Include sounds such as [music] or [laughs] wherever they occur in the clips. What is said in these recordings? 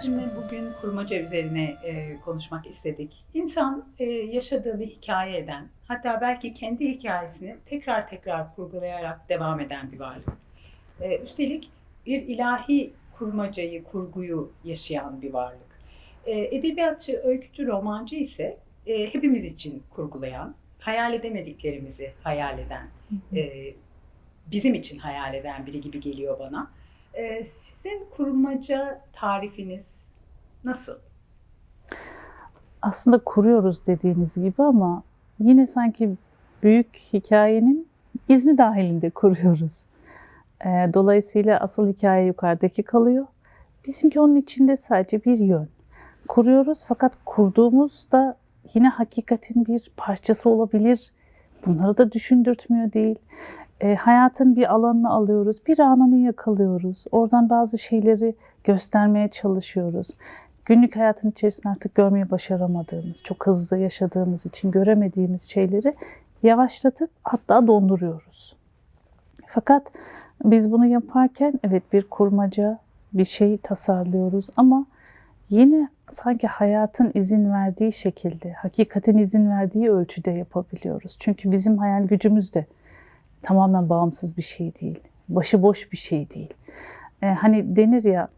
Sizinle bugün kurmaca üzerine e, konuşmak istedik. İnsan e, yaşadığını hikaye eden, hatta belki kendi hikayesini tekrar tekrar kurgulayarak devam eden bir varlık. E, üstelik bir ilahi kurmacayı, kurguyu yaşayan bir varlık. E, edebiyatçı, öykücü, romancı ise e, hepimiz için kurgulayan, hayal edemediklerimizi hayal eden, e, bizim için hayal eden biri gibi geliyor bana. E, sizin kurmaca tarifiniz nasıl? aslında kuruyoruz dediğiniz gibi ama yine sanki büyük hikayenin izni dahilinde kuruyoruz. Ee, Dolayısıyla asıl hikaye yukarıdaki kalıyor. Bizimki onun içinde sadece bir yön. Kuruyoruz fakat kurduğumuzda yine hakikatin bir parçası olabilir. Bunları da düşündürtmüyor değil. Ee, hayatın bir alanını alıyoruz, bir anını yakalıyoruz. Oradan bazı şeyleri göstermeye çalışıyoruz günlük hayatın içerisinde artık görmeyi başaramadığımız, çok hızlı yaşadığımız için göremediğimiz şeyleri yavaşlatıp hatta donduruyoruz. Fakat biz bunu yaparken evet bir kurmaca, bir şeyi tasarlıyoruz ama yine sanki hayatın izin verdiği şekilde, hakikatin izin verdiği ölçüde yapabiliyoruz. Çünkü bizim hayal gücümüz de tamamen bağımsız bir şey değil, başıboş bir şey değil. Ee, hani denir ya,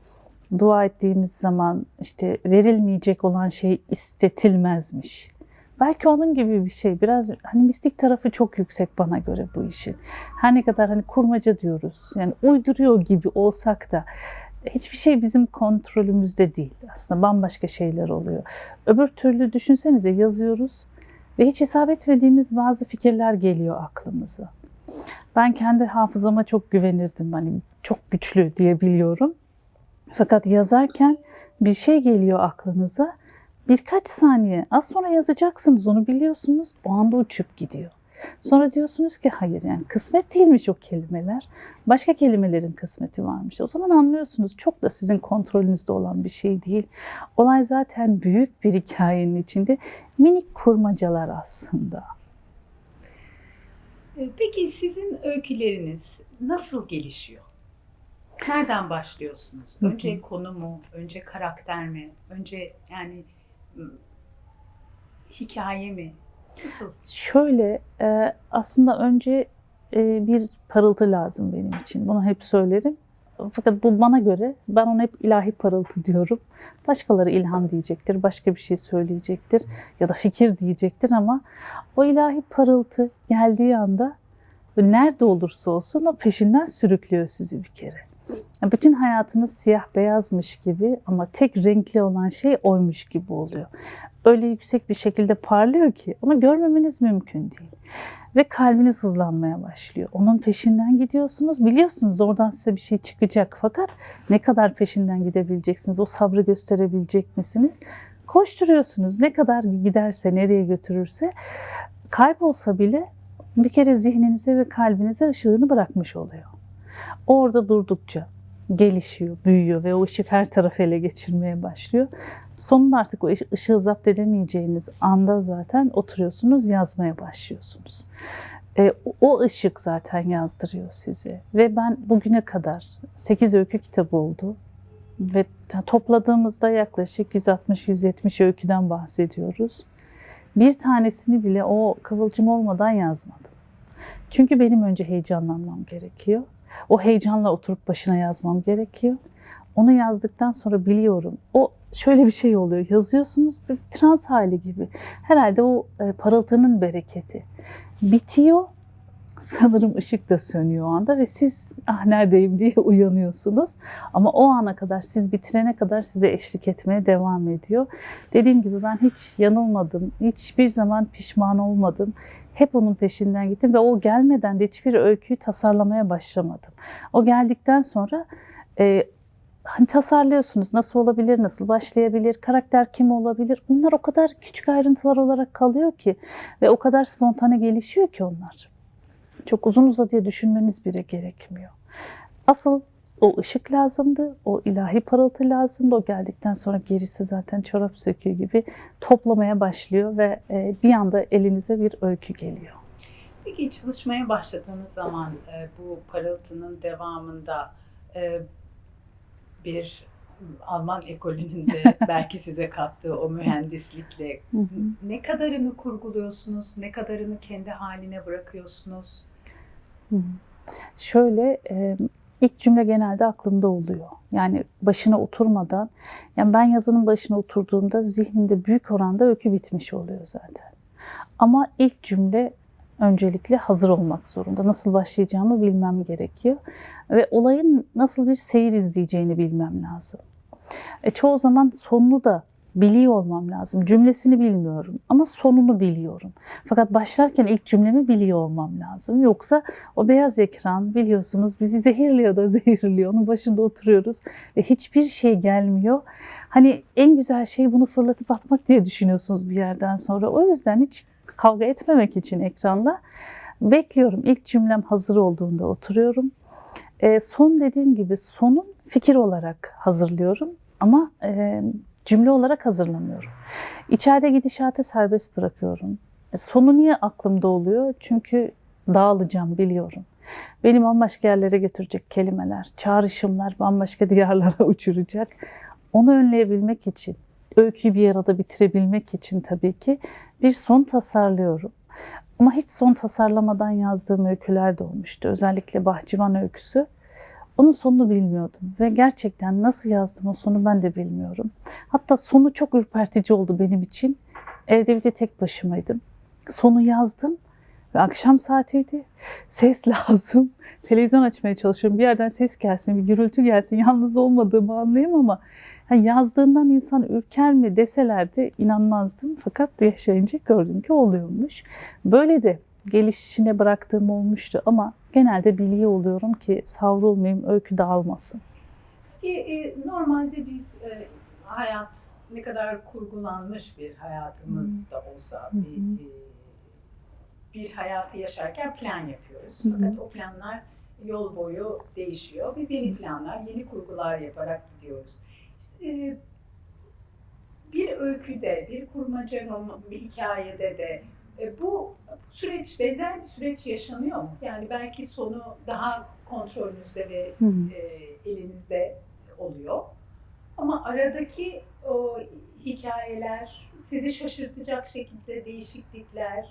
dua ettiğimiz zaman işte verilmeyecek olan şey istetilmezmiş. Belki onun gibi bir şey. Biraz hani mistik tarafı çok yüksek bana göre bu işin. Her ne kadar hani kurmaca diyoruz. Yani uyduruyor gibi olsak da hiçbir şey bizim kontrolümüzde değil. Aslında bambaşka şeyler oluyor. Öbür türlü düşünsenize yazıyoruz ve hiç hesap etmediğimiz bazı fikirler geliyor aklımıza. Ben kendi hafızama çok güvenirdim. Hani çok güçlü diye biliyorum. Fakat yazarken bir şey geliyor aklınıza. Birkaç saniye az sonra yazacaksınız onu biliyorsunuz. O anda uçup gidiyor. Sonra diyorsunuz ki hayır yani kısmet değilmiş o kelimeler. Başka kelimelerin kısmeti varmış. O zaman anlıyorsunuz çok da sizin kontrolünüzde olan bir şey değil. Olay zaten büyük bir hikayenin içinde minik kurmacalar aslında. E, Peki sizin öyküleriniz nasıl gelişiyor? Nereden başlıyorsunuz? Önce konu mu? Önce karakter mi? Önce yani m, hikaye mi? Nasıl? Şöyle e, aslında önce e, bir parıltı lazım benim için. Bunu hep söylerim. Fakat bu bana göre ben ona hep ilahi parıltı diyorum. Başkaları ilham diyecektir, başka bir şey söyleyecektir ya da fikir diyecektir ama o ilahi parıltı geldiği anda nerede olursa olsun o peşinden sürüklüyor sizi bir kere. Yani Bütün hayatınız siyah beyazmış gibi ama tek renkli olan şey oymuş gibi oluyor. Öyle yüksek bir şekilde parlıyor ki onu görmemeniz mümkün değil. Ve kalbiniz hızlanmaya başlıyor. Onun peşinden gidiyorsunuz. Biliyorsunuz oradan size bir şey çıkacak. Fakat ne kadar peşinden gidebileceksiniz? O sabrı gösterebilecek misiniz? Koşturuyorsunuz. Ne kadar giderse, nereye götürürse kaybolsa bile bir kere zihninize ve kalbinize ışığını bırakmış oluyor. Orada durdukça gelişiyor, büyüyor ve o ışık her tarafı ele geçirmeye başlıyor. Sonunda artık o ış- ışığı zapt edemeyeceğiniz anda zaten oturuyorsunuz, yazmaya başlıyorsunuz. E, o- ışık zaten yazdırıyor sizi. Ve ben bugüne kadar 8 öykü kitabı oldu. Ve topladığımızda yaklaşık 160-170 öyküden bahsediyoruz. Bir tanesini bile o kıvılcım olmadan yazmadım. Çünkü benim önce heyecanlanmam gerekiyor. O heyecanla oturup başına yazmam gerekiyor. Onu yazdıktan sonra biliyorum. O şöyle bir şey oluyor. Yazıyorsunuz bir trans hali gibi. Herhalde o e, parıltının bereketi. Bitiyor. Sanırım ışık da sönüyor o anda ve siz ah neredeyim diye [laughs] uyanıyorsunuz. Ama o ana kadar siz bitirene kadar size eşlik etmeye devam ediyor. Dediğim gibi ben hiç yanılmadım. Hiçbir zaman pişman olmadım. Hep onun peşinden gittim ve o gelmeden de hiçbir öyküyü tasarlamaya başlamadım. O geldikten sonra e, hani tasarlıyorsunuz nasıl olabilir, nasıl başlayabilir, karakter kim olabilir. Bunlar o kadar küçük ayrıntılar olarak kalıyor ki ve o kadar spontane gelişiyor ki onlar. Çok uzun uzadıya düşünmeniz bile gerekmiyor. Asıl o ışık lazımdı, o ilahi parıltı lazımdı. O geldikten sonra gerisi zaten çorap söküğü gibi toplamaya başlıyor ve e, bir anda elinize bir öykü geliyor. Peki çalışmaya başladığınız zaman e, bu parıltının devamında e, bir Alman ekolünün de [laughs] belki size kattığı o mühendislikle ne kadarını kurguluyorsunuz, ne kadarını kendi haline bırakıyorsunuz? Şöyle ilk cümle genelde aklımda oluyor. Yani başına oturmadan, yani ben yazının başına oturduğumda zihnimde büyük oranda öykü bitmiş oluyor zaten. Ama ilk cümle öncelikle hazır olmak zorunda. Nasıl başlayacağımı bilmem gerekiyor. Ve olayın nasıl bir seyir izleyeceğini bilmem lazım. E, çoğu zaman sonunu da biliyor olmam lazım. Cümlesini bilmiyorum ama sonunu biliyorum. Fakat başlarken ilk cümlemi biliyor olmam lazım. Yoksa o beyaz ekran biliyorsunuz bizi zehirliyor da [laughs] zehirliyor. Onun başında oturuyoruz ve hiçbir şey gelmiyor. Hani en güzel şey bunu fırlatıp atmak diye düşünüyorsunuz bir yerden sonra. O yüzden hiç kavga etmemek için ekranla bekliyorum. İlk cümlem hazır olduğunda oturuyorum. E, son dediğim gibi sonun fikir olarak hazırlıyorum ama e, cümle olarak hazırlamıyorum. İçeride gidişatı serbest bırakıyorum. E, sonu niye aklımda oluyor? Çünkü dağılacağım biliyorum. Beni bambaşka yerlere götürecek kelimeler, çağrışımlar bambaşka [laughs] diyarlara uçuracak. Onu önleyebilmek için, öyküyü bir arada bitirebilmek için tabii ki bir son tasarlıyorum. Ama hiç son tasarlamadan yazdığım öyküler de olmuştu. Özellikle Bahçıvan öyküsü. Onun sonunu bilmiyordum ve gerçekten nasıl yazdım o sonu ben de bilmiyorum. Hatta sonu çok ürpertici oldu benim için. Evde bir de tek başımaydım. Sonu yazdım ve akşam saatiydi. Ses [laughs] lazım. Televizyon açmaya çalışıyorum. Bir yerden ses gelsin, bir gürültü gelsin. Yalnız olmadığımı anlayayım ama yani yazdığından insan ürker mi deselerdi inanmazdım. Fakat yaşayınca gördüm ki oluyormuş. Böyle de gelişine bıraktığım olmuştu ama genelde biliyor oluyorum ki savrulmayayım, öykü dağılmasın. E, e, normalde biz e, hayat ne kadar kurgulanmış bir hayatımız da olsa Hı hı. bir, e, bir hayatı yaşarken plan yapıyoruz. Hı hı. Fakat o planlar yol boyu değişiyor. Biz yeni planlar, yeni kurgular yaparak gidiyoruz. İşte, e, bir öyküde, bir kurmaca roman, bir hikayede de e, bu süreç, benzer bir süreç yaşanıyor mu? Yani belki sonu daha kontrolünüzde ve Hı hı. e, elinizde oluyor. Ama aradaki o hikayeler, sizi şaşırtacak şekilde değişiklikler,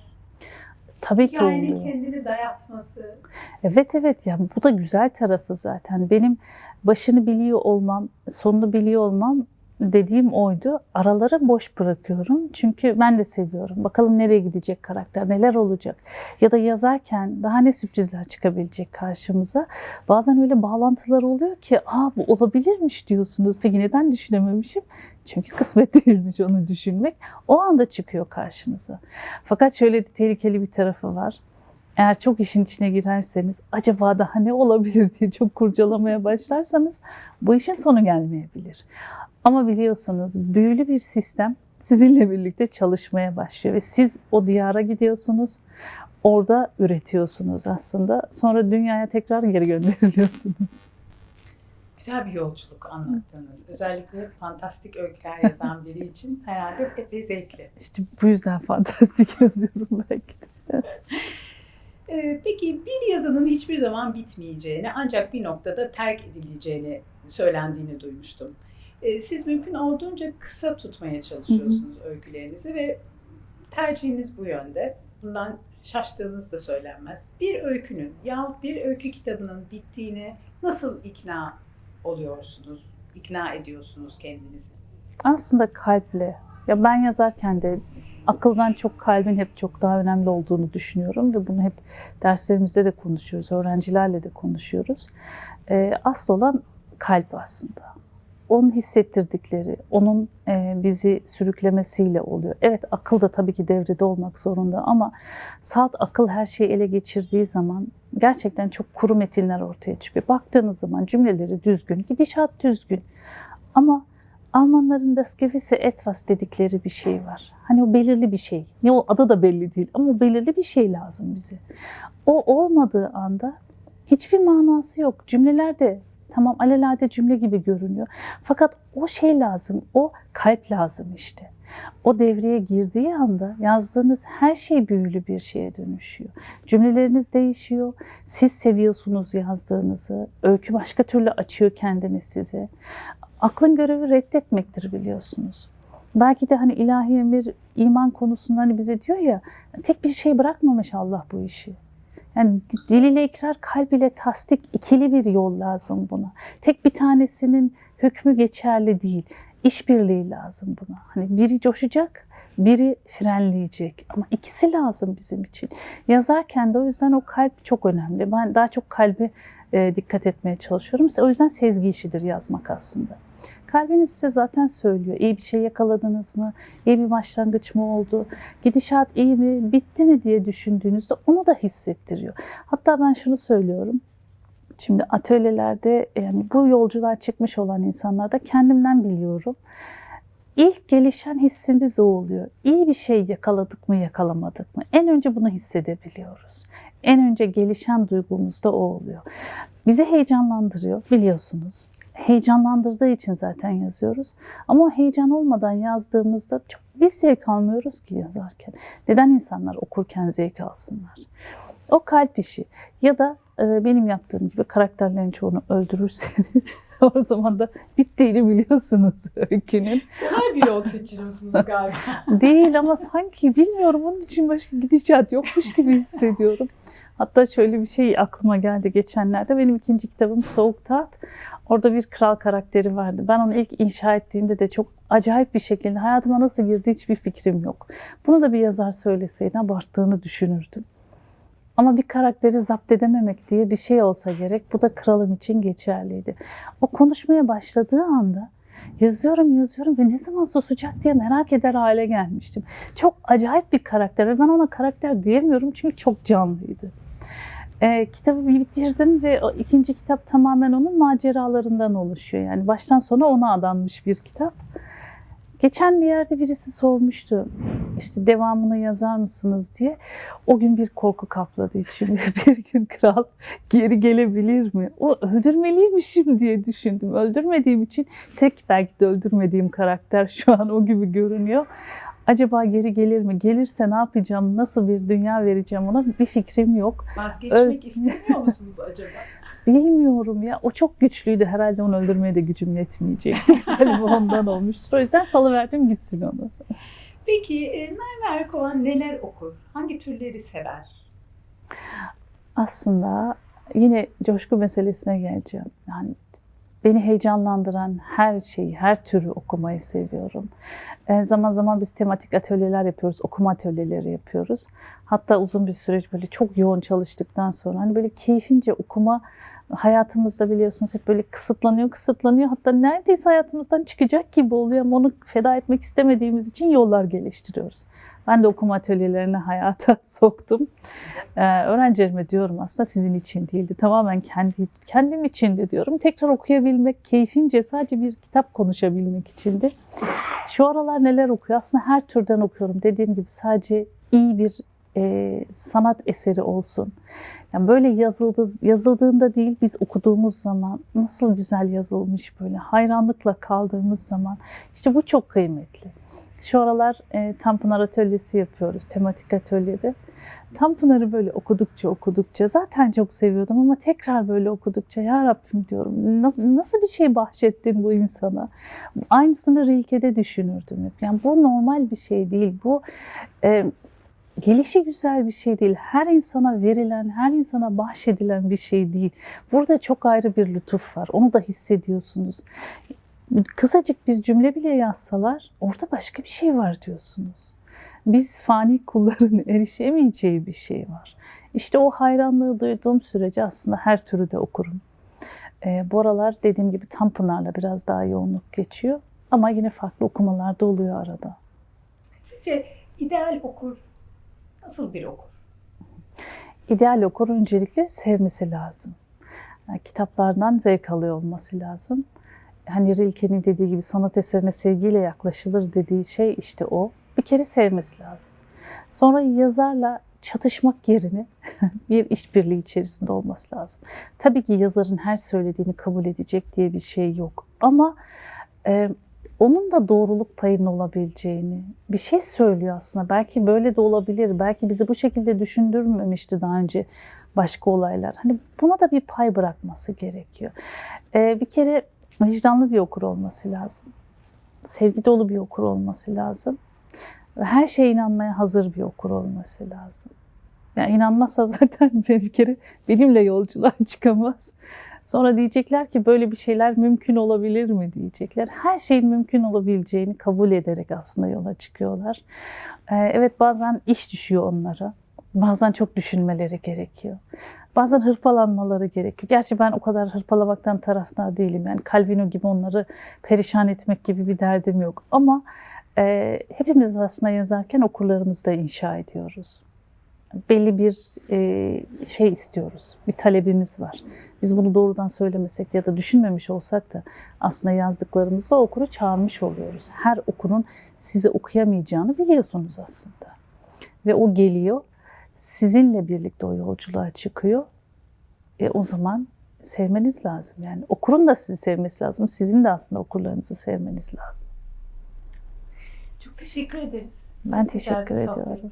Tabii ki oluyor. kendini dayatması. Evet evet ya bu da güzel tarafı zaten. Benim başını biliyor olmam, sonunu biliyor olmam dediğim oydu. Araları boş bırakıyorum. Çünkü ben de seviyorum. Bakalım nereye gidecek karakter, neler olacak. Ya da yazarken daha ne sürprizler çıkabilecek karşımıza. Bazen öyle bağlantılar oluyor ki aa bu olabilirmiş diyorsunuz. Peki neden düşünememişim? Çünkü kısmet [laughs] değilmiş onu düşünmek. O anda çıkıyor karşınıza. Fakat şöyle de tehlikeli bir tarafı var. Eğer çok işin içine girerseniz acaba daha ne olabilir diye çok kurcalamaya başlarsanız bu işin sonu gelmeyebilir. Ama biliyorsunuz büyülü bir sistem sizinle birlikte çalışmaya başlıyor ve siz o diyara gidiyorsunuz. Orada üretiyorsunuz aslında. Sonra dünyaya tekrar geri gönderiliyorsunuz. Güzel bir yolculuk anlattınız. Özellikle fantastik öyküler yazan biri için herhalde epey zevkli. İşte bu yüzden fantastik [laughs] yazıyorum belki de. Ee, peki bir yazının hiçbir zaman bitmeyeceğini ancak bir noktada terk edileceğini söylendiğini duymuştum. Ee, siz mümkün olduğunca kısa tutmaya çalışıyorsunuz öykülerinizi ve tercihiniz bu yönde. Bundan şaştığınız da söylenmez. Bir öykünün yahut bir öykü kitabının bittiğine nasıl ikna oluyorsunuz, ikna ediyorsunuz kendinizi? Aslında kalple. Ya ben yazarken de akıldan çok kalbin hep çok daha önemli olduğunu düşünüyorum ve bunu hep derslerimizde de konuşuyoruz, öğrencilerle de konuşuyoruz. Ee, asıl olan kalp aslında. Onun hissettirdikleri, onun e, bizi sürüklemesiyle oluyor. Evet akıl da tabii ki devrede olmak zorunda ama saat akıl her şeyi ele geçirdiği zaman gerçekten çok kuru metinler ortaya çıkıyor. Baktığınız zaman cümleleri düzgün, gidişat düzgün ama Almanların das gewisse etwas dedikleri bir şey var. Hani o belirli bir şey. Ne o adı da belli değil ama belirli bir şey lazım bize. O olmadığı anda hiçbir manası yok. Cümlelerde tamam alelade cümle gibi görünüyor. Fakat o şey lazım, o kalp lazım işte. O devreye girdiği anda yazdığınız her şey büyülü bir şeye dönüşüyor. Cümleleriniz değişiyor. Siz seviyorsunuz yazdığınızı. Öykü başka türlü açıyor kendini size. Aklın görevi reddetmektir biliyorsunuz. Belki de hani ilahi emir iman konusunda hani bize diyor ya tek bir şey bırakmamış Allah bu işi. Yani di- dil ile ikrar, kalb ile tasdik ikili bir yol lazım buna. Tek bir tanesinin hükmü geçerli değil. İşbirliği lazım buna. Hani biri coşacak, biri frenleyecek. Ama ikisi lazım bizim için. Yazarken de o yüzden o kalp çok önemli. Ben daha çok kalbi e, dikkat etmeye çalışıyorum. O yüzden sezgi işidir yazmak aslında. Kalbiniz size zaten söylüyor. İyi bir şey yakaladınız mı? İyi bir başlangıç mı oldu? Gidişat iyi mi? Bitti mi diye düşündüğünüzde onu da hissettiriyor. Hatta ben şunu söylüyorum. Şimdi atölyelerde yani bu yolculuğa çıkmış olan insanlarda kendimden biliyorum. İlk gelişen hissimiz o oluyor. İyi bir şey yakaladık mı yakalamadık mı? En önce bunu hissedebiliyoruz. En önce gelişen duygumuz da o oluyor. Bizi heyecanlandırıyor biliyorsunuz. Heyecanlandırdığı için zaten yazıyoruz. Ama heyecan olmadan yazdığımızda çok biz zevk almıyoruz ki yazarken. Neden insanlar okurken zevk alsınlar? O kalp işi. Ya da e, benim yaptığım gibi karakterlerin çoğunu öldürürseniz [laughs] o zaman da bittiğini biliyorsunuz [laughs] öykünün. Kolay bir yol seçiyorsunuz galiba. [laughs] Değil ama sanki bilmiyorum onun için başka gidişat yokmuş gibi hissediyorum. Hatta şöyle bir şey aklıma geldi geçenlerde. Benim ikinci kitabım Soğuk Taht. Orada bir kral karakteri vardı. Ben onu ilk inşa ettiğimde de çok acayip bir şekilde hayatıma nasıl girdi hiçbir fikrim yok. Bunu da bir yazar söyleseydi abarttığını düşünürdüm. Ama bir karakteri zapt edememek diye bir şey olsa gerek. Bu da kralım için geçerliydi. O konuşmaya başladığı anda yazıyorum yazıyorum ve ne zaman susacak diye merak eder hale gelmiştim. Çok acayip bir karakter ve ben ona karakter diyemiyorum çünkü çok canlıydı. Ee, kitabı bitirdim ve o ikinci kitap tamamen onun maceralarından oluşuyor. Yani baştan sona ona adanmış bir kitap. Geçen bir yerde birisi sormuştu işte devamını yazar mısınız diye. O gün bir korku kapladı içimi. [laughs] Bir gün kral geri gelebilir mi? O öldürmeliymişim diye düşündüm. Öldürmediğim için tek belki de öldürmediğim karakter şu an o gibi görünüyor. Acaba geri gelir mi? Gelirse ne yapacağım? Nasıl bir dünya vereceğim ona? Bir fikrim yok. Vazgeçmek Evet. istemiyor musunuz acaba? [laughs] Bilmiyorum ya. O çok güçlüydü. Herhalde onu öldürmeye de gücüm yetmeyecekti. [laughs] Galiba ondan olmuştur. O yüzden salıverdim gitsin onu. Peki e, Merve Erkoğan neler okur? Hangi türleri sever? Aslında yine coşku meselesine geleceğim. Yani beni heyecanlandıran her şeyi, her türü okumayı seviyorum. E, zaman zaman biz tematik atölyeler yapıyoruz, okuma atölyeleri yapıyoruz. Hatta uzun bir süreç böyle çok yoğun çalıştıktan sonra hani böyle keyfince okuma hayatımızda biliyorsunuz hep böyle kısıtlanıyor, kısıtlanıyor. Hatta neredeyse hayatımızdan çıkacak gibi oluyor ama onu feda etmek istemediğimiz için yollar geliştiriyoruz. Ben de okuma atölyelerine hayata [laughs] soktum. Ee, öğrencilerime diyorum aslında sizin için değildi. Tamamen kendi kendim için de diyorum. Tekrar okuyabilmek, keyfince sadece bir kitap konuşabilmek içindi. Şu aralar neler okuyor? Aslında her türden okuyorum. Dediğim gibi sadece iyi bir e, sanat eseri olsun. Yani böyle yazıldı, yazıldığında değil biz okuduğumuz zaman nasıl güzel yazılmış böyle hayranlıkla kaldığımız zaman işte bu çok kıymetli. Şu aralar e, Tanpınar Atölyesi yapıyoruz, tematik atölyede. Tanpınar'ı böyle okudukça okudukça zaten çok seviyordum ama tekrar böyle okudukça ya Rabbim diyorum nasıl, nasıl bir şey bahşettin bu insana? Aynısını Rilke'de düşünürdüm hep. Yani bu normal bir şey değil. Bu e, gelişi güzel bir şey değil. Her insana verilen, her insana bahşedilen bir şey değil. Burada çok ayrı bir lütuf var. Onu da hissediyorsunuz. Kısacık bir cümle bile yazsalar orada başka bir şey var diyorsunuz. Biz fani kulların [laughs] erişemeyeceği bir şey var. İşte o hayranlığı duyduğum sürece aslında her türü de okurum. Ee, bu aralar dediğim gibi Tanpınar'la biraz daha yoğunluk geçiyor. Ama yine farklı okumalar da oluyor arada. Sizce ideal okur nasıl bir okur? İdeal okur öncelikle sevmesi lazım. Yani kitaplardan zevk alıyor olması lazım. Hani Rilke'nin dediği gibi sanat eserine sevgiyle yaklaşılır dediği şey işte o. Bir kere sevmesi lazım. Sonra yazarla çatışmak yerine [laughs] bir işbirliği içerisinde olması lazım. Tabii ki yazarın her söylediğini kabul edecek diye bir şey yok. Ama e, onun da doğruluk payının olabileceğini, bir şey söylüyor aslında. Belki böyle de olabilir, belki bizi bu şekilde düşündürmemişti daha önce başka olaylar. Hani buna da bir pay bırakması gerekiyor. Ee, bir kere vicdanlı bir okur olması lazım. Sevgi dolu bir okur olması lazım. Her şeye inanmaya hazır bir okur olması lazım. Yani inanmazsa [laughs] zaten bir kere benimle yolculuğa çıkamaz. Sonra diyecekler ki böyle bir şeyler mümkün olabilir mi diyecekler. Her şeyin mümkün olabileceğini kabul ederek aslında yola çıkıyorlar. Ee, evet bazen iş düşüyor onlara. Bazen çok düşünmeleri gerekiyor. Bazen hırpalanmaları gerekiyor. Gerçi ben o kadar hırpalamaktan taraftar değilim. Yani Calvino gibi onları perişan etmek gibi bir derdim yok. Ama e, hepimiz aslında yazarken okurlarımızı da inşa ediyoruz. Belli bir e, şey istiyoruz. Bir talebimiz var. Biz bunu doğrudan söylemesek ya da düşünmemiş olsak da aslında yazdıklarımızda okuru çağırmış oluyoruz. Her okurun sizi okuyamayacağını biliyorsunuz aslında. Ve o geliyor, sizinle birlikte o yolculuğa çıkıyor. E o zaman sevmeniz lazım. Yani okurun da sizi sevmesi lazım. Sizin de aslında okurlarınızı sevmeniz lazım. Çok teşekkür ederiz. Ben teşekkür ediyorum.